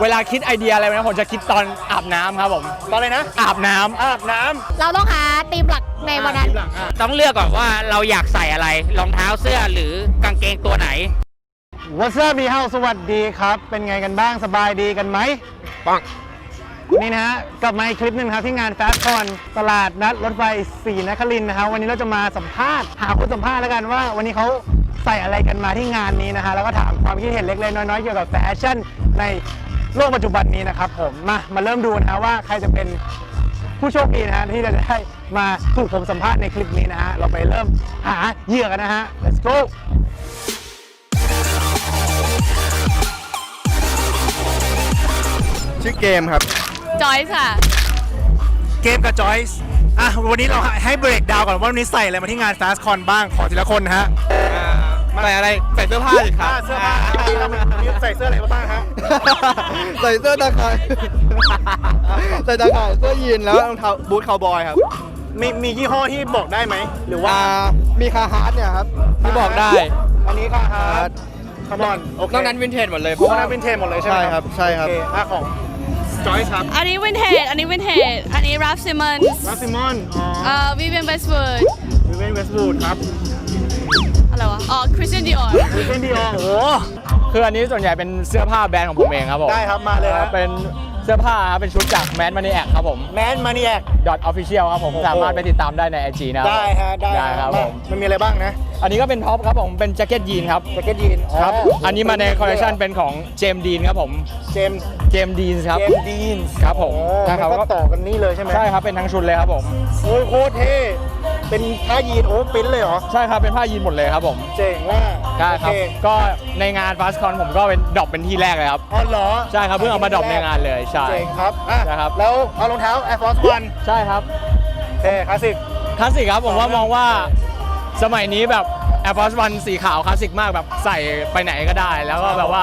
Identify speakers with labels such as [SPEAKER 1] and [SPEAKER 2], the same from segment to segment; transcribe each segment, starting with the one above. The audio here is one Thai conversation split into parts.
[SPEAKER 1] เวลาคิดไอเดียอะไรนะผมจะคิดตอนอาบน้ำครับผม
[SPEAKER 2] ตอนเลยนะ
[SPEAKER 1] อาบน้ำ
[SPEAKER 2] อาบน้
[SPEAKER 3] เราต้องหาธีมหลักในำวันนั้น
[SPEAKER 2] ทีหลังอะ
[SPEAKER 4] ต้องเลือกก่อนว่าเราอยากใส่อะไรรองเท้าเสื้อหรือกางเกงตัวไหน
[SPEAKER 2] What's up มีเฮาสวัสดีครับ เป็นไงกันบ้างสบายดีกันไหมปัง นี่นะฮะกลับมาอีกคลิปหนึ่งครับที่งานแฟชั่นคอนตลาดนัดรถไฟศรีนครินทร์นะครับวันนี้เราจะมาสัมภาษณ์หาคนสัมภาษณ์แล้วกันว่า วันนี้เขาใส่อะไรกันมาที่งานนี้นะฮะแล้วก็ถามความคิดเห็นเล็กๆน้อยๆเกี่ยวกับแฟชั่นใน โลกปัจจุบันนี้นะครับผมมามาเริ่มดูนะฮะว่าใครจะเป็นผู้โชคดีนะฮะที่จะได้มาถูกผมสัมภาษณ์ในคลิปนี้นะฮะเราไปเริ่มหาเหยื่อกันนะฮะ let's go
[SPEAKER 5] ชื่อเกมครับ
[SPEAKER 3] จอยค่ะ
[SPEAKER 2] เกมกับจอยส์อะวันนี้เราให้เบรกดาวน์ก่อนว่าวันนี้ใส่อะไรมาที่งาน Fast Con บ้างขอทีละคนนะฮะ
[SPEAKER 5] ใส่อะไร ใส่เสื้อผ้าสิครับ
[SPEAKER 2] เสื้อผ้าใส่เสื้ออะไรมาบ้างฮะ
[SPEAKER 5] ใส่เสื้อตาข่ายใส่ตาข่ายเสื้อยีนแล้วรองเท้าบูทคาวบอยครับ
[SPEAKER 2] มีมียี่ห้อที่บอกได้ไหม หรือว่า
[SPEAKER 5] อ่า มีคาฮาร์ดเนี่ยครับที่บอกได้
[SPEAKER 2] อันนี้ค่ะฮาร์ดคาร์บอนโอเคน
[SPEAKER 5] อกนั้นวินเทจหมดเลย
[SPEAKER 2] พวกนั้นเป็นเทมหมดเลยใช่ไหม
[SPEAKER 5] ใช่ครับใช่ครับ
[SPEAKER 2] โอเคอะของจอยส์ครับ
[SPEAKER 6] อันนี้วินเทจอันนี้วินเทจอันนี้รับซิมอนส์
[SPEAKER 2] รัสซิมอนอ๋อ
[SPEAKER 6] เอ่อวิเวียนเวสต์วูด
[SPEAKER 2] วิเวนเวสต์วูดครับ
[SPEAKER 6] อะไรวะ อ๋อคริสเตียนดิออร์
[SPEAKER 2] วิเวนดีอโอ้โห
[SPEAKER 1] คืออันนี้ส่วนใหญ่เป็นเสื้อผ้าแบรนด์ของผมเองครับผม
[SPEAKER 2] ได้ครับมาเลยฮะ
[SPEAKER 1] เป็นเสื้อผ้าครับเป็นชุดจากแมนมานีแอคครับผม
[SPEAKER 2] แมนมานีแอก
[SPEAKER 1] dot official ครับผม
[SPEAKER 2] โอ้โห
[SPEAKER 1] สามารถไปติดตามได้ใน IG นะครับ
[SPEAKER 2] ได้ฮะได้
[SPEAKER 1] ได้
[SPEAKER 2] ฮะ
[SPEAKER 1] ครับ
[SPEAKER 2] มา
[SPEAKER 1] ผม
[SPEAKER 2] มันมีอะไรบ้างนะ
[SPEAKER 1] อันนี้ก็เป็นท็อปครับผมเป็นแจ็คเก็ตยีนครับ
[SPEAKER 2] แจ็คเก็ตยีน
[SPEAKER 1] ครับอันนี้มาในคอลเลคชันเป็นของเจมดีนครับผม
[SPEAKER 2] เจมส์
[SPEAKER 1] เจมดีนครับ
[SPEAKER 2] เจมส์ดีน
[SPEAKER 1] ครับผม
[SPEAKER 2] โอ้
[SPEAKER 1] ใช่ครับ
[SPEAKER 2] มันก็ ต่อกันนี่เลยใช่ไหม
[SPEAKER 1] ใช่ครับเป็นทั้งชุดเลยครับผม
[SPEAKER 2] โอ้ยโคตรเท่ เป็นผ้ายีนโอ้ปริ้นเลยเหรอ
[SPEAKER 1] ใช่ครับเป็นผ้ายีนหมดเลยครับผม
[SPEAKER 2] เจ๋งว่า
[SPEAKER 1] ใช่ครับ
[SPEAKER 2] โอเก็
[SPEAKER 1] ในงานฟาสคอนผมก็เป็นดรอปเป็นที่แรกเลยครับ
[SPEAKER 2] อ๋อเหรอ
[SPEAKER 1] ใช่ครับเพิ่งเอามาดรอปในงานเลยใช่
[SPEAKER 2] เจ๋งครับอะ
[SPEAKER 1] ใช่ครับ
[SPEAKER 2] แล้วเอารองเท้า Air Force One
[SPEAKER 1] ใช่ครับ
[SPEAKER 2] เท่คลาสสิก
[SPEAKER 1] คลาสสิกครับผมว่ามองว่าสมัยนี้แบบ Air Force One สีขาวคลาสสิกมากแบบใส่ไปไหนก็ได้ แล้วก็แบบว่า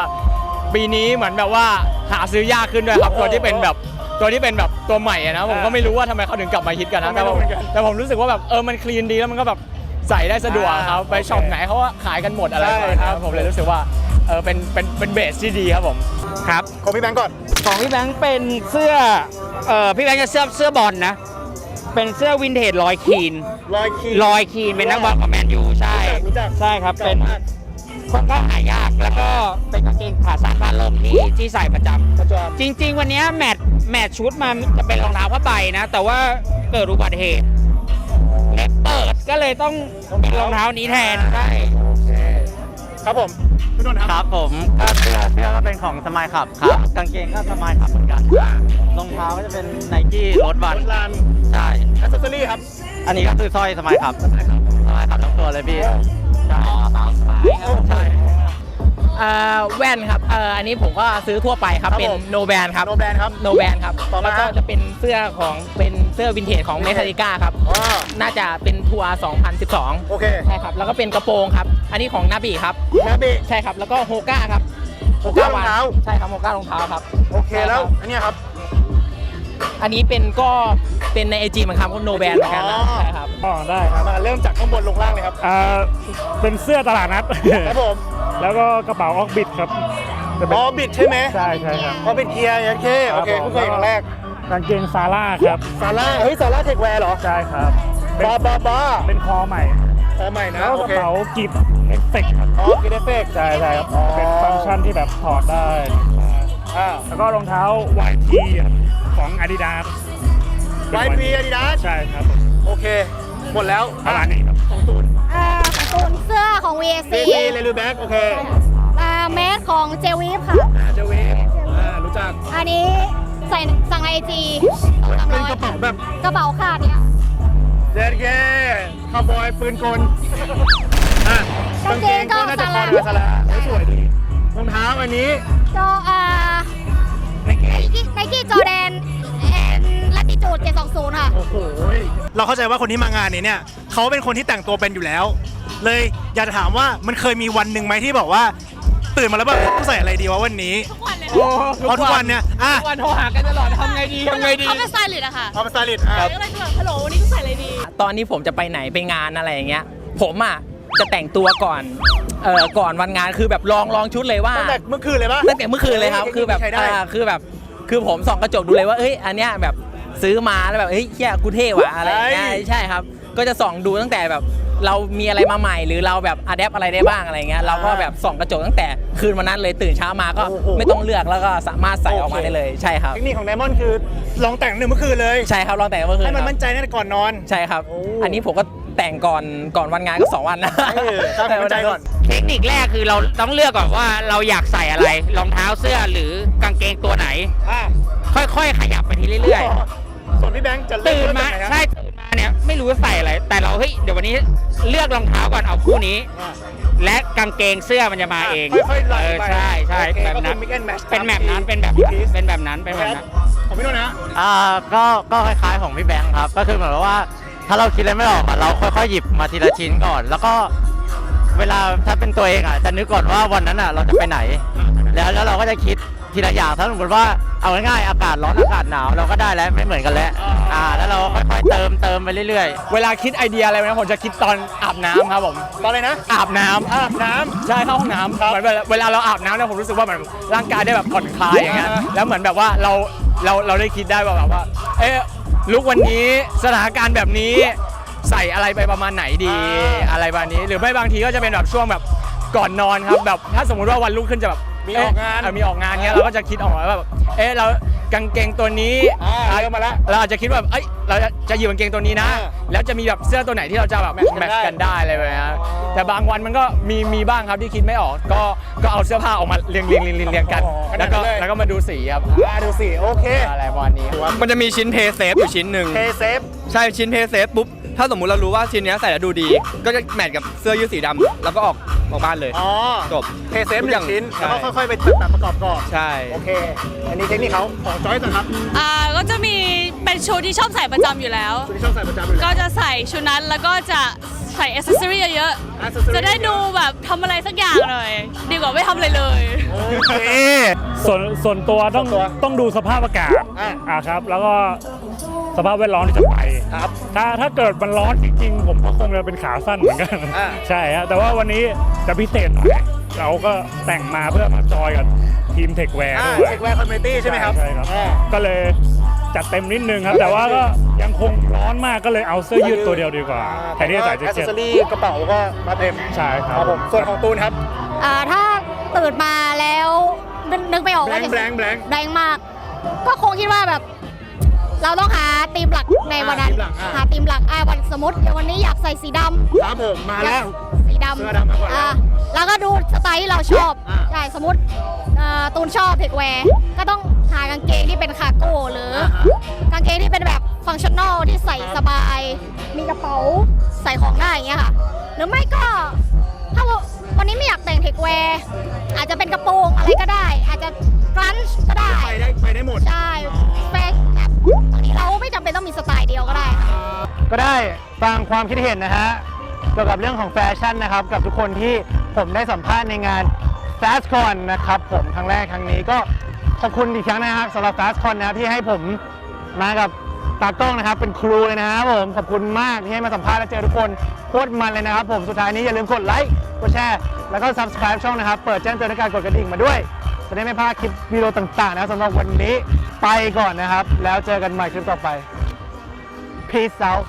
[SPEAKER 1] ปีนี้เหมือนแบบว่าหาซื้อยากขึ้นด้วยครับ ตัวที่เป็นแบบตัวที่เป็นแบบ ตัวใหม่อะนะผมก็ไม่รู้ว่าทำไมเขาถึงกลับมาฮิตกันนะแต่ผมแต่ผมรู้สึกว่าแบบเออมันคลีนดีแล้วมันก็แบบใส่ได้สะดวกครับไปช็อปไหนเขาก็ขายกันหมดอะไรแบบนี้ผมเลยรู้สึกว่าเออเป็นเป็นเป็นเบสที่ดีครับผม
[SPEAKER 4] ครับ
[SPEAKER 2] ของพี่แบงก์ก่อน
[SPEAKER 4] ของพี่แบงค์เป็นเสื้อเอ่อพี่แบงค์จะเสื้อเสื้อบอลนะ เป็นเสื้อวินเทจลอยคีน
[SPEAKER 2] รอยคี
[SPEAKER 4] ลอยคีนเป็นนักบอลของแมนยูใช่
[SPEAKER 2] รู้จัก
[SPEAKER 4] ใช่ครับ
[SPEAKER 2] ก่า
[SPEAKER 4] เป็น
[SPEAKER 2] มาก
[SPEAKER 4] ค่อนข้างหายากแล้วก็เป็นกางเกงขาสั้นผ้าลมที่ที่ใส่ประจำ
[SPEAKER 2] ประจอม
[SPEAKER 4] จริง ๆ วันนี้แมท แมทชุดมาจะเป็นรองเท้าผ้าใบนะ แต่ว่าเกิดอุบัติเหตุเล็บเปิดก็เลยต้องเป็นรองเท้านี้แทนใช่
[SPEAKER 2] ครับผมพี่นนท์ค
[SPEAKER 7] ครับรับผมก็เสื้อเสื้อก็เป็นของสมายขับครับกางเกงก็สมายขับเหมือนกันรองเท้าก็จะเป็นไนกี้รถวัน
[SPEAKER 2] รถลาน
[SPEAKER 7] ใช่
[SPEAKER 2] แอสเซสซอรี่ครับ
[SPEAKER 7] อันนี้ก็คือสร้อยสมายขับสมายขับสมายขับทั้งตัวเลยพี่ใช่ใช่
[SPEAKER 8] เอ่อแว่นครับเอ่ออันนี้ผมก็ซื้อทั่วไปครับ
[SPEAKER 2] ครับ
[SPEAKER 8] เป็น
[SPEAKER 2] ผม
[SPEAKER 8] โนแบนครับ
[SPEAKER 2] โนแบรนด์ครับ
[SPEAKER 8] โนแบนครับ
[SPEAKER 2] ต่อมา
[SPEAKER 8] แล้วก็จะเป็นเสื้อของเป็นเสื้อวินเทจของเมทาริก้าครับ
[SPEAKER 2] อ๋อ
[SPEAKER 8] น่าจะเป็นทัวร์ 2012
[SPEAKER 2] โอเค
[SPEAKER 8] ใช่ครับ แล้วก็เป็นกระโปรงครับ อันนี้ของนาบีครับ
[SPEAKER 2] นาบิ
[SPEAKER 8] ใช่ครับ แล้วก็โฮก้าครับ
[SPEAKER 2] โฮก้ารองเท้า
[SPEAKER 8] ใช่ครับโฮก้ารองเท้าครับ
[SPEAKER 2] โอเคแล้วอันเนี้ยครับ
[SPEAKER 8] อันนี้เป็นก็เป็นในไอจีเหมือนกันครับโนแบนเหมือนกันนะ
[SPEAKER 2] อ๋อ
[SPEAKER 8] ใช่ครับ
[SPEAKER 9] อ๋อได้ครับ
[SPEAKER 2] มาเริ่มจากข้างบนลงล่างเลยครับ
[SPEAKER 9] อ่าเป็นเสื้อตลาดนัด
[SPEAKER 2] ครับผม
[SPEAKER 9] แล้วก็กระเป๋าออกบิดครับจะเป็น
[SPEAKER 2] ออบิดใช่ไหม
[SPEAKER 9] ใช่ใช่ครับ
[SPEAKER 2] ออบิดเกียร์โอเคโอเค
[SPEAKER 9] ครับผม
[SPEAKER 2] เพิ่งเคยเห็นครั้งแรก
[SPEAKER 9] กางเกงซาร่าครับ
[SPEAKER 2] ซาร่าเฮ้ยซาร่าเทคแวร์เหรอ
[SPEAKER 9] ใช่ครับเป็น
[SPEAKER 2] บ้าบ้าบ้า
[SPEAKER 9] เป็นคอใหม่
[SPEAKER 2] ขอใหม่นะ
[SPEAKER 9] แล้ว
[SPEAKER 2] โอก
[SPEAKER 9] ระ
[SPEAKER 2] เค
[SPEAKER 9] เป๋ากิบเอฟเฟกครับ
[SPEAKER 2] อ๋อกินเอฟเฟกต์
[SPEAKER 9] ใช่ใช่ครับ
[SPEAKER 2] อ๋อ
[SPEAKER 9] เป็นฟังก์ชันที่แบบถอดได้
[SPEAKER 2] อ่า
[SPEAKER 9] แล้วก็รองเท้า YT ครับของ Adidas
[SPEAKER 2] ไวพีอาดิดาส
[SPEAKER 9] ใช่ครับผม
[SPEAKER 2] โอเค หมดแล้ว
[SPEAKER 9] ประมาณนี้ครับ
[SPEAKER 2] ของตูน
[SPEAKER 3] อ่าการ์ตูนเสื้อของ VAC
[SPEAKER 2] เจซีเลลูแบ็กโอเค
[SPEAKER 3] อ่าแมสของเจวีฟค่ะ
[SPEAKER 2] อ่าเจเวฟอ่ารู้จัก
[SPEAKER 3] อันนี้ใส่สั่งในไอจี
[SPEAKER 2] เป็นกระเป๋าแบบ
[SPEAKER 3] กระเป๋าขาดเนี่ย
[SPEAKER 2] เด็ดแก่คาวบอยปืนกลอะกางเกงก็น่าจะคอเรือสลาเฮ้ยสวยดีรองเท้าอันนี้
[SPEAKER 3] จออ่าไนกี้ไนกี้จอแดนแอนลัติ จูด720 ค่ะ
[SPEAKER 2] โอ้โหเราเข้าใจว่าคนที่มางานนี้เนี่ยเขาเป็นคนที่แต่งตัวเป็นอยู่แล้ว เลยอยากจะถามว่ามันเคยมีวันหนึ่งไหมที่บอกว่า ตื่นมาแล้วแบบกูใส่อะไรดีวะวันนี้
[SPEAKER 6] ทุกวันเลย
[SPEAKER 2] โอ้เพราะทุกวันเนี่ยอะ
[SPEAKER 8] ทุกวันโทรหากันตลอดทำไงดีทำไงดี
[SPEAKER 6] เขาเป็นสไตลิสต์อะค่ะ
[SPEAKER 2] เอามาสไตลิสต์อะ
[SPEAKER 6] ก็เลยจะแบบฮัลโหลวันนี้กูใส่อะไรดี
[SPEAKER 8] ตอนที่ผมจะไปไหนไปงานอะไรอย่างเงี้ย ผมอะจะแต่งตัวก่อนเอ่อก่อนวันงานคือแบบลองลองชุดเลยว่า
[SPEAKER 2] ตั้งแต่เมื่อคืนเลยปะ
[SPEAKER 8] ตั้งแต่เมื่อคืนเลยครับ
[SPEAKER 2] เฮ้ย
[SPEAKER 8] คือแบบ
[SPEAKER 2] ใช้ได้
[SPEAKER 8] อ่าคือแบบ คือผมส่องกระจกดูเลยว่าเอ้ยอันเนี้ยแบบ ซื้อมาแล้วแบบเฮ้ยเฮียกูเท่ว่ะอะไรอย่างเงี้ย
[SPEAKER 2] เฮ้ย
[SPEAKER 8] ใช่ครับ ก็จะส่องดูตั้งแต่แบบ เรามีอะไรมาใหม่หรือเราแบบอัดแอปอะไรได้บ้างอะไรเงี้ยเราก็แบบส่องกระจกตั้งแต่คืนวันนั้นเลยตื่นเช้ามาก็
[SPEAKER 2] โอ้โห
[SPEAKER 8] ไม่ต้องเลือกแล้วก็สามารถใส่ออกมา
[SPEAKER 2] โอเค
[SPEAKER 8] ได้เลยใช่ครับ
[SPEAKER 2] เทคนิคของไดมอนด์คือลองแต่งหนึ่งเมื่อคืนเลย
[SPEAKER 8] ใช่ครับลองแต่งเมื่อคืน
[SPEAKER 2] ให้มัน
[SPEAKER 8] ครับ
[SPEAKER 2] มั่นใจนั่นก่อนนอน
[SPEAKER 8] ใช่ครับ
[SPEAKER 2] โอ้
[SPEAKER 8] อันนี้ผมก็แต่งก่อนก่อนวันงานก็สองวันนะ
[SPEAKER 2] เออสร้างความมั่นใจก่อน
[SPEAKER 4] เทคนิคแรกคือเราต้องเลือกก่อนว่าเราอยากใส่อะไรรองเท้าเสื้อหรือกางเกงตัวไหน
[SPEAKER 2] อะ
[SPEAKER 4] ค่อยๆ ขยับไปทีเรื่อย
[SPEAKER 2] ส่วนพี่แบงค์จะ
[SPEAKER 4] ๆ
[SPEAKER 2] เลือก
[SPEAKER 4] ตื่น
[SPEAKER 2] เริ่
[SPEAKER 4] มา
[SPEAKER 2] จากไหนครับ
[SPEAKER 4] ใช่ตื่นมาเนี่ยไม่รู้จะใส่อะไร แต่เราเฮ้ยเดี๋ยววันนี้เลือกรองเท้าก่อนเอาคู่นี้
[SPEAKER 2] อะ
[SPEAKER 4] และกางเกงเสื้อมันจะมาเอง
[SPEAKER 2] ค่อยๆไล่
[SPEAKER 4] เออ
[SPEAKER 2] ไป
[SPEAKER 4] ใช่ใช่
[SPEAKER 2] โอเค
[SPEAKER 4] แบบนั้น
[SPEAKER 2] ก็คือ mix and match
[SPEAKER 4] เป็นแบบนั้น
[SPEAKER 2] ตาม
[SPEAKER 4] เป็นแบบ
[SPEAKER 2] ที่
[SPEAKER 4] นั้น
[SPEAKER 2] พีซ
[SPEAKER 4] เป็นแบบนั้นเป็นแบบนั้น
[SPEAKER 2] ของพี่โนนท์นะ
[SPEAKER 7] อ่าก็ก็คล้ายๆของพี่แบงค์ครับ ก็คือเหมือนกับว่า ถ้าเราคิดอะไรไม่ออกอะเราค่อยๆหยิบมาทีละชิ้นก่อน แล้วก็เวลาถ้าเป็นตัวเองอะจะนึกก่อนว่าวันนั้นอะเราจะไปไหน แล้วแล้วเราก็จะคิด ทีละอย่างถ้าสมมติว่าเอาง่ายๆอากาศร้อนอากาศหนาวเราก็ได้แล้วไม่เหมือนกันแล้วอ่าแล้วเราค่อยๆเติมเติมไปเรื่อยๆ
[SPEAKER 1] เวลาคิดไอเดียอะไรนะผมจะคิดตอนอาบน้ำครับผม
[SPEAKER 2] ตอนเลยนะ
[SPEAKER 1] อาบน้ำ
[SPEAKER 2] อาบน้ำ
[SPEAKER 1] ใช่เข้าห้องน้ำเหมือนเวลาเวลาเราอาบน้ำเนี่ยผมรู้สึกว่าเหมือนร่างกายได้แบบผ่อนคลายอย่างเงี้ย
[SPEAKER 2] อ่า
[SPEAKER 1] แล้วเหมือนแบบว่าเราเราเราได้คิดได้ว่าแบบว่า เอ๊ะลุกวันนี้สถานการณ์แบบนี้ใส่อะไรไปประมาณไหนดีอะไรประมาณนี้ หรือไม่บางทีก็จะเป็นแบบช่วงแบบก่อนนอนครับแบบถ้าสมมุติว่าวันรุ่งขึ้นจะแบบ
[SPEAKER 2] มีออกงาน
[SPEAKER 1] เมีออกงานเงี้ยเราก็จะคิดออกมาว่าแบบเอ๊ะเรากางเกงตัวนี้
[SPEAKER 2] อ่าเริ่มมาแล้ว
[SPEAKER 1] เราอาจจะคิดว่าแบบเอ้ยเราจะจะหยิบกางเกงตัวนี้นะ
[SPEAKER 2] อ่า
[SPEAKER 1] แล้วจะมีแบบเสื้อตัวไหนที่เราจะแบบ
[SPEAKER 2] แมทช์กัน
[SPEAKER 1] แมทช์
[SPEAKER 2] ได้
[SPEAKER 1] กันได้อะไรแบบนี้ยแต่บางวันมันก็มีมีบ้างครับที่คิดไม่ออก ก็ก็เอาเสื้อผ้าออกมาเรียงเรียงเรียงเรียงเรียงกัน
[SPEAKER 2] อ๋อขนา
[SPEAKER 1] แล้
[SPEAKER 2] ด
[SPEAKER 1] วก็
[SPEAKER 2] นั้นเลย
[SPEAKER 1] แล้วก็มาดูสีครับ
[SPEAKER 2] อ่าดูสิโอเค
[SPEAKER 1] อะไรประมาณนี้
[SPEAKER 5] มันจะมีชิ้นเพย์เซฟอยู่ชิ้นหนึ่ง
[SPEAKER 2] เทเซฟ
[SPEAKER 5] ใช่ชิ้นเพย์เซฟปุ๊บ ถ้าสมมุติเรารู้ว่าชิ้นเนี้ยใส่แล้วดูดี ก็จะแมทกับเสื้อยืดสีดำแล้วก็ออก ออกบ้านเลย
[SPEAKER 2] อ๋อ
[SPEAKER 5] จบ
[SPEAKER 2] เทเซฟห
[SPEAKER 5] ทุกอย่าง
[SPEAKER 2] นึ่งชิ้น
[SPEAKER 5] ใช่
[SPEAKER 2] แล้วก็ค่อยๆไปตัดประกอบก่อน
[SPEAKER 5] ใช่
[SPEAKER 2] โอเค อันนี้เทคนิคเขาของจอยส์นะครับ
[SPEAKER 6] อ่าก็จะมีเป็นชุดที่ชอบใส่ประจำอยู่แล้ว
[SPEAKER 2] คุณที่ชอบใส่ประจำอยู่
[SPEAKER 6] ก็จะใส่ชุดนั้นแล้วก็จะใส่อ c เซสซอรี่เยอะ
[SPEAKER 2] Accessory
[SPEAKER 6] ๆ จะได้ดูแบบทำอะไรสักอย่างหน่อย ดีกว่าไม่ทำอะไรเลย
[SPEAKER 2] โอเค
[SPEAKER 9] ส่วนส่วนตัวต้อง
[SPEAKER 2] ส่วนตัว
[SPEAKER 9] ต้องดูสภาพอากาศ
[SPEAKER 2] อะ
[SPEAKER 9] อ่าครับ แล้วก็สภาพแวดล้อมที่จะไป
[SPEAKER 2] ครับ
[SPEAKER 9] ถ้าถ้าเกิดมันร้อนจริงๆ ผมก็คงจะเป็นขาสั้นเหมือนกัน
[SPEAKER 2] อ่า
[SPEAKER 9] ใช่ฮะแต่ว่าวันนี้จะพิเศษหน่อยเราก็แต่งมาเพื่อมาจอยกับทีมเทคแวร์
[SPEAKER 2] อ่า
[SPEAKER 9] ด้วย
[SPEAKER 2] เทคแวร์คอมมูนิตี้ใช่ไหมครับ
[SPEAKER 9] ใช่ครับ
[SPEAKER 2] อ่า
[SPEAKER 9] ก็เลยจัดเต็มนิดนึงครับ แต่ว่าก็ยังคงร้อนมากก็เลยเอาเสื้อยืดตัวเดียวดีกว่าแทนที่จะใส่แจ็
[SPEAKER 2] แอ
[SPEAKER 9] ค
[SPEAKER 2] สเซ
[SPEAKER 9] เก็
[SPEAKER 2] ส
[SPEAKER 9] ต
[SPEAKER 2] ซอรี่กระเป๋าก็มาเต็ม
[SPEAKER 9] ใช่ค
[SPEAKER 2] ค
[SPEAKER 9] รั
[SPEAKER 2] รั
[SPEAKER 9] บบ
[SPEAKER 2] ผมส่วนของตูนครับ
[SPEAKER 3] อ่าถ้าตื่นมาแล้วนึกนึกไม่ออก
[SPEAKER 2] แบ
[SPEAKER 3] ว่าง
[SPEAKER 2] ค์
[SPEAKER 3] จะ
[SPEAKER 2] แบงค์แบงค์
[SPEAKER 3] แรงมาก ก็คงคิดว่าแบบ เราต้องหาธีมหลักในวันนั้น
[SPEAKER 2] อ่าธีมหลักอ่า
[SPEAKER 3] หาธีมหลักอ่าวันสมมติเดี๋ยววันนี้อยากใส่สีดำ
[SPEAKER 2] ครับผมมาแล้ว
[SPEAKER 3] สีดำ
[SPEAKER 2] เสื้อดำมาก่อนแล้ว
[SPEAKER 3] อ่าแล้วก็ดูสไตล์ที่เราชอบ
[SPEAKER 2] อ่า
[SPEAKER 3] ใช่ สมมติอ่าตูนชอบเทคแวร์ ก็ต้องหากางเกงที่เป็นคาร์โก้หรืออกางเกงที่เป็นแบบฟังชั่นอลที่ใส่สบาย มีกระเป๋าใส่ของได้อย่างเงี้ยค่ะ หรือไม่ก็ ถ้าวันนี้ไม่อยากแต่งเทคแวร์ อาจจะเป็นกระโปรงอะไรก็ได้ อาจจะ กรันช์ก็ได้
[SPEAKER 2] ไปได้ไปได้หมด
[SPEAKER 3] ใช่แฟนแบบบางทีเราไม่จำเป็นต้องมีสไตล์เดียวก็ได้ค่ะ
[SPEAKER 2] ก็ได้ฟังความคิดเห็นนะฮะเกี่ยวกับเรื่องของแฟชั่นนะครับ กับทุกคนที่ผมได้สัมภาษณ์ในงาน FastCon นะครับ ผมครั้งแรกครั้งนี้ก็ขอบคุณอีกครั้งนะครับสำหรับ FastCon นะครับที่ให้ผมมากับตากล้องนะครับ เป็นครูเลยนะครับผมขอบคุณมากที่ให้มาสัมภาษณ์และเจอทุกคนโคตรมันเลยนะครับ ผมสุดท้ายนี้อย่าลืมกดไลค์กดแชร์แล้วก็ subscribe ช่องนะครับ เปิดแจ้งเตือนในการกดกระดิ่งมาด้วย จะได้ไม่พลาดคลิปวิดีโอต่างๆนะสำหรับวันนี้ไปก่อนนะครับ แล้วเจอกันใหม่คลิปต่อไป Peace out